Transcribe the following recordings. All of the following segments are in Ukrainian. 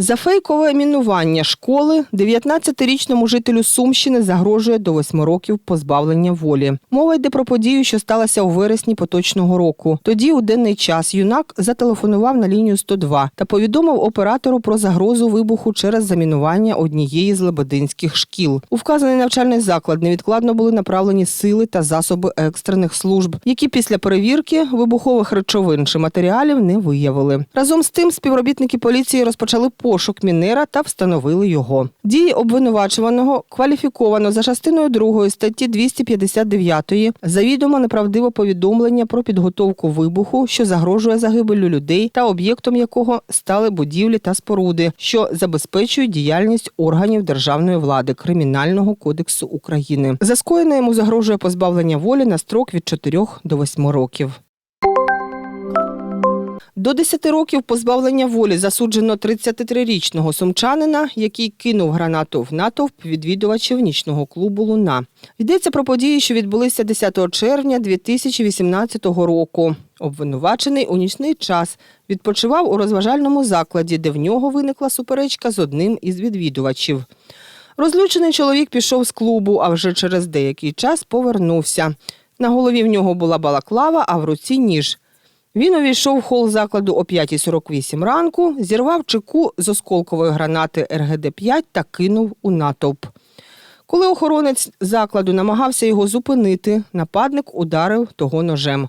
За фейкове мінування школи 19-річному жителю Сумщини загрожує до 8 років позбавлення волі. Мова йде про подію, що сталася у вересні поточного року. Тоді у денний час юнак зателефонував на лінію 102 та повідомив оператору про загрозу вибуху через замінування однієї з лебединських шкіл. У вказаний навчальний заклад невідкладно були направлені сили та засоби екстрених служб, які після перевірки вибухових речовин чи матеріалів не виявили. Разом з тим співробітники поліції розпочали пошук мінера та встановили його. Дії обвинувачуваного кваліфіковано за частиною 2 статті 259 завідомо неправдиве повідомлення про підготовку вибуху, що загрожує загибелю людей та об'єктом якого стали будівлі та споруди, що забезпечують діяльність органів державної влади Кримінального кодексу України. За скоєне йому загрожує позбавлення волі на строк від 4 до 8 років. До 10 років позбавлення волі засуджено 33-річного сумчанина, який кинув гранату в натовп відвідувачів нічного клубу Луна. Йдеться про події, що відбулися 10 червня 2018 року. Обвинувачений у нічний час відпочивав у розважальному закладі, де в нього виникла суперечка з одним із відвідувачів. Розлючений чоловік пішов з клубу, а вже через деякий час повернувся. На голові в нього була балаклава, а в руці ніж. Він увійшов в хол закладу о 5.48 ранку, зірвав чеку з осколкової гранати РГД-5 та кинув у натовп. Коли охоронець закладу намагався його зупинити, нападник ударив того ножем.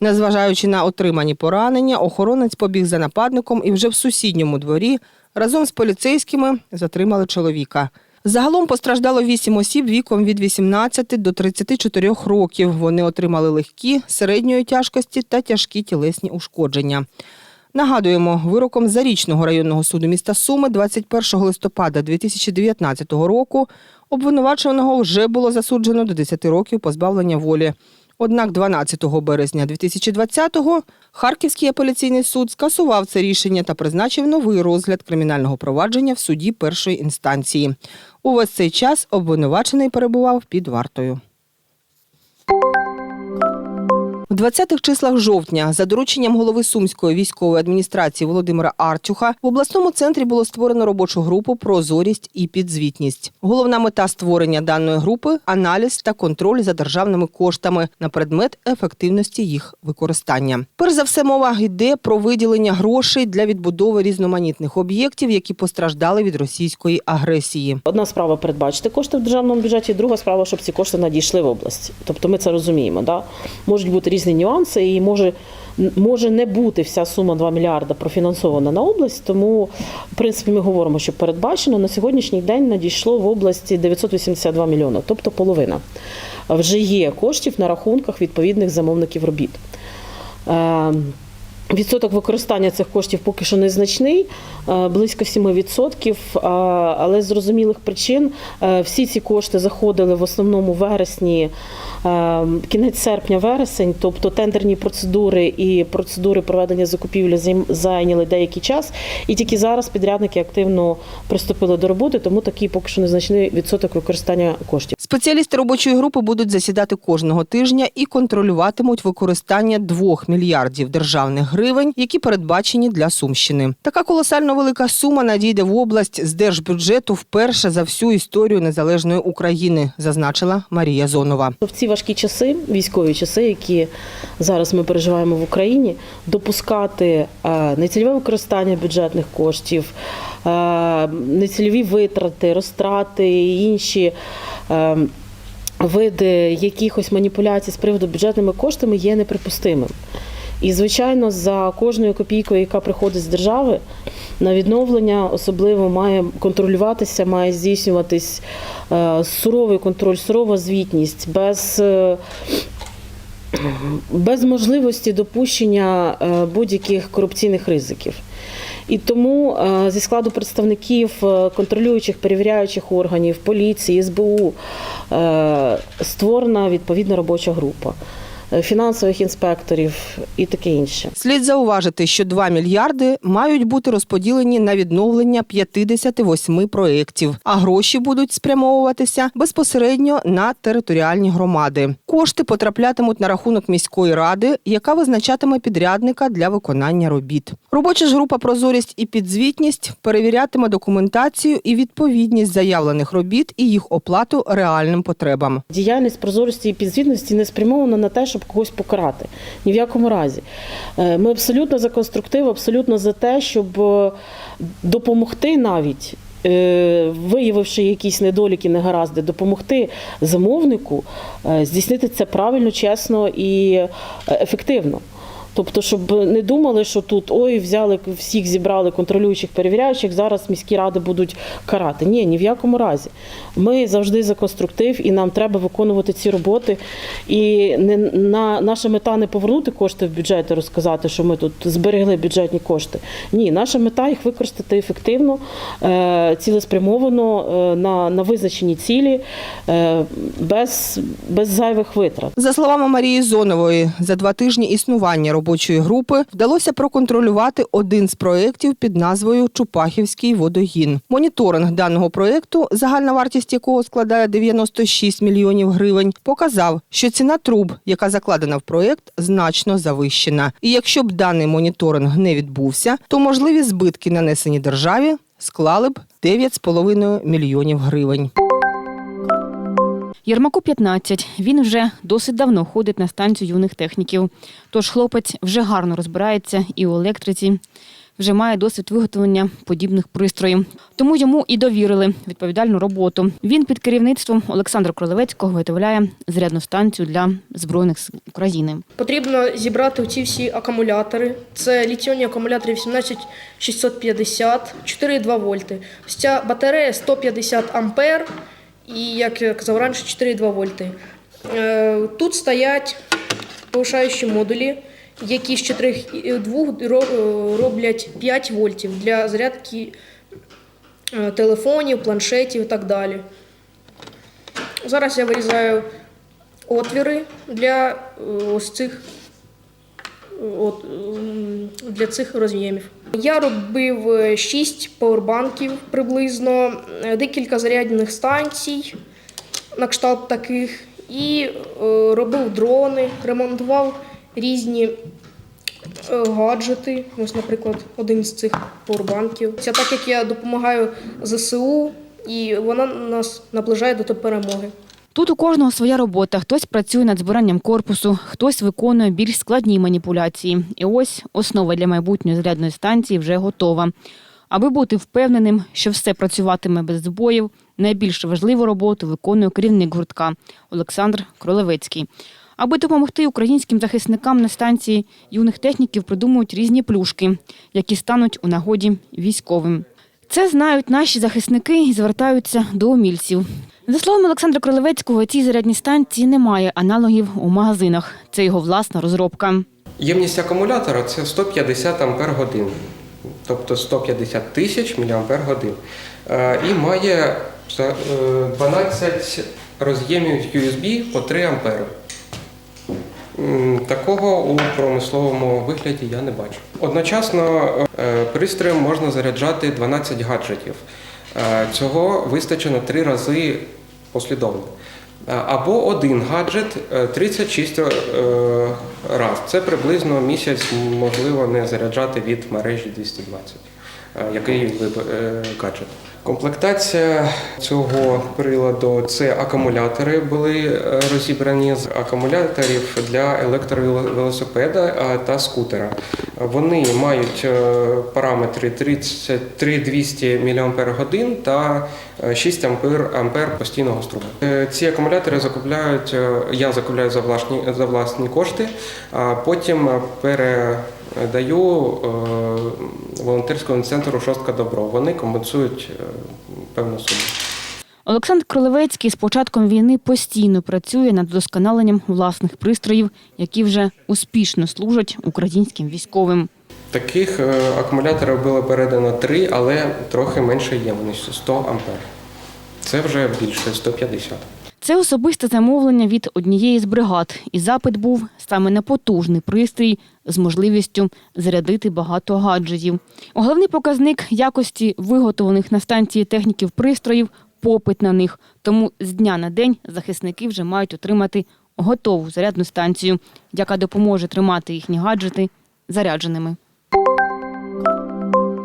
Незважаючи на отримані поранення, охоронець побіг за нападником і вже в сусідньому дворі разом з поліцейськими затримали чоловіка. Загалом постраждало 8 осіб віком від 18 до 34 років. Вони отримали легкі, середньої тяжкості та тяжкі тілесні ушкодження. Нагадуємо, вироком Зарічного районного суду міста Суми 21 листопада 2019 року обвинуваченого вже було засуджено до 10 років позбавлення волі. Однак 12 березня 2020-го Харківський апеляційний суд скасував це рішення та призначив новий розгляд кримінального провадження в суді першої інстанції. Увесь цей час обвинувачений перебував під вартою. 20-х числах жовтня, за дорученням голови Сумської військової адміністрації Володимира Артюха, в обласному центрі було створено робочу групу Прозорість і підзвітність. Головна мета створення даної групи аналіз та контроль за державними коштами на предмет ефективності їх використання. Перш за все, мова йде про виділення грошей для відбудови різноманітних об'єктів, які постраждали від російської агресії. Одна справа передбачити кошти в державному бюджеті, друга справа, щоб ці кошти надійшли в область. Тобто ми це розуміємо. Да? Можуть бути різні нюанси, і може, може не бути вся сума 2 мільярда профінансована на область. Тому, в принципі, ми говоримо, що передбачено. На сьогоднішній день надійшло в області 982 мільйони, тобто половина. Вже є коштів на рахунках відповідних замовників робіт. Е, Відсоток використання цих коштів поки що незначний, е, близько 7%, е, але з зрозумілих причин всі ці кошти заходили в основному в вересні, кінець серпня-вересень, тобто тендерні процедури і процедури проведення закупівлі зайняли деякий час, і тільки зараз підрядники активно приступили до роботи, тому такий поки що незначний відсоток використання коштів. Спеціалісти робочої групи будуть засідати кожного тижня і контролюватимуть використання 2 мільярдів державних гривень, які передбачені для Сумщини. Така колосально велика сума надійде в область з держбюджету вперше за всю історію незалежної України, зазначила Марія Зонова. В ці важкі часи, військові часи, які зараз ми переживаємо в Україні, допускати е, нецільове використання бюджетних коштів, е, нецільові витрати, розтрати і інші. е, Види якихось маніпуляцій з приводу бюджетними коштами є неприпустимим. І, звичайно, за кожною копійкою, яка приходить з держави, на відновлення особливо має контролюватися, має здійснюватись е, суровий контроль, сурова звітність, без, е, без можливості допущення е, будь-яких корупційних ризиків. І тому зі складу представників контролюючих, перевіряючих органів, поліції, СБУ створена відповідна робоча група. Фінансових інспекторів і таке інше. Слід зауважити, що 2 мільярди мають бути розподілені на відновлення 58 проєктів, а гроші будуть спрямовуватися безпосередньо на територіальні громади. Кошти потраплятимуть на рахунок міської ради, яка визначатиме підрядника для виконання робіт. Робоча ж група прозорість і підзвітність перевірятиме документацію і відповідність заявлених робіт і їх оплату реальним потребам. Діяльність прозорості і підзвітності не спрямована на те, щоб когось покарати. Ні в якому разі. Е, Ми абсолютно за конструктив, абсолютно за те, щоб е, допомогти навіть. е, Виявивши якісь недоліки, негаразди, допомогти замовнику здійснити це правильно, чесно і ефективно. Тобто, щоб не думали, що тут ой, взяли всіх зібрали контролюючих, перевіряючих, зараз міські ради будуть карати. Ні, ні в якому разі. Ми завжди за конструктив, і нам треба виконувати ці роботи. І не на наша мета не повернути кошти в бюджет і розказати, що ми тут зберегли бюджетні кошти. Ні, наша мета їх використати ефективно, е, цілеспрямовано е, на, на визначені цілі, е, без, без зайвих витрат. За словами Марії Зонової, за два тижні існування робочої групи вдалося проконтролювати один з проєктів під назвою Чупахівський водогін. Моніторинг даного проєкту, загальна вартість якого складає 96 мільйонів гривень, показав, що ціна труб, яка закладена в проєкт, значно завищена. І якщо б даний моніторинг не відбувся, то можливі збитки, нанесені державі, склали б 9,5 мільйонів гривень. Єрмаку 15. Він вже досить давно ходить на станцію юних техніків. Тож хлопець вже гарно розбирається і у електриці, вже має досвід виготовлення подібних пристроїв. Тому йому і довірили відповідальну роботу. Він під керівництвом Олександра Кролевецького виготовляє зарядну станцію для Збройних сил України. Потрібно зібрати ці всі акумулятори. Це літіонні акумулятори 18650, 4,2 вольти. Ось ця батарея 150 ампер і, як я казав раніше, 4,2 вольти. Е, Тут стоять повишаючі модулі, які з 4,2 ро- роблять 5 вольтів для зарядки е, телефонів, планшетів і так далі. Зараз я вирізаю отвіри для е, ось цих для цих роз'ємів. Я робив 6 пауербанків приблизно, е, декілька зарядних станцій на кшталт таких, і е, робив дрони, ремонтував різні е, гаджети. Ось, наприклад, один з цих пауербанків. Це так як я допомагаю ЗСУ, і вона нас наближає до перемоги. Тут у кожного своя робота. Хтось працює над збиранням корпусу, хтось виконує більш складні маніпуляції. І ось основа для майбутньої зарядної станції вже готова. Аби бути впевненим, що все працюватиме без збоїв, найбільш важливу роботу виконує керівник гуртка Олександр Кролевецький. Аби допомогти українським захисникам на станції юних техніків придумують різні плюшки, які стануть у нагоді військовим. Це знають наші захисники і звертаються до умільців. За словами Олександра Кролевецького, цій зарядній станції немає аналогів у магазинах. Це його власна розробка. Ємність акумулятора це 150 ампер годин, тобто 150 тисяч міліампер годин. Е, І має е, 12 роз'ємів USB по 3 ампери. Такого у промисловому вигляді я не бачу. Одночасно е, пристроєм можна заряджати 12 гаджетів. Е, Цього вистачить на 3 рази послідовно. Е, Або один гаджет е, 36 е, раз. Це приблизно місяць можливо не заряджати від мережі 220, е, який виб- е. Комплектація цього приладу це акумулятори були е, розібрані з акумуляторів для електровелосипеда е, та скутера. Вони мають е, параметри 3200 мАч та е, 6 ампер, постійного струму. Е, Ці акумулятори закупляють, е, я закупляю за власні, за власні кошти, а потім е, передаю е, волонтерському центру Шостка Добро. Вони компенсують е, певну суму. Олександр Кролевецький з початком війни постійно працює над вдосконаленням власних пристроїв, які вже успішно служать українським військовим. Таких е, акумуляторів було передано три, але трохи менше ємністю 100 ампер. Це вже більше 150. Це особисте замовлення від однієї з бригад, і запит був саме на потужний пристрій з можливістю зарядити багато гаджетів. Головний показник якості виготовлених на станції техніків пристроїв попит на них. Тому з дня на день захисники вже мають отримати готову зарядну станцію, яка допоможе тримати їхні гаджети зарядженими.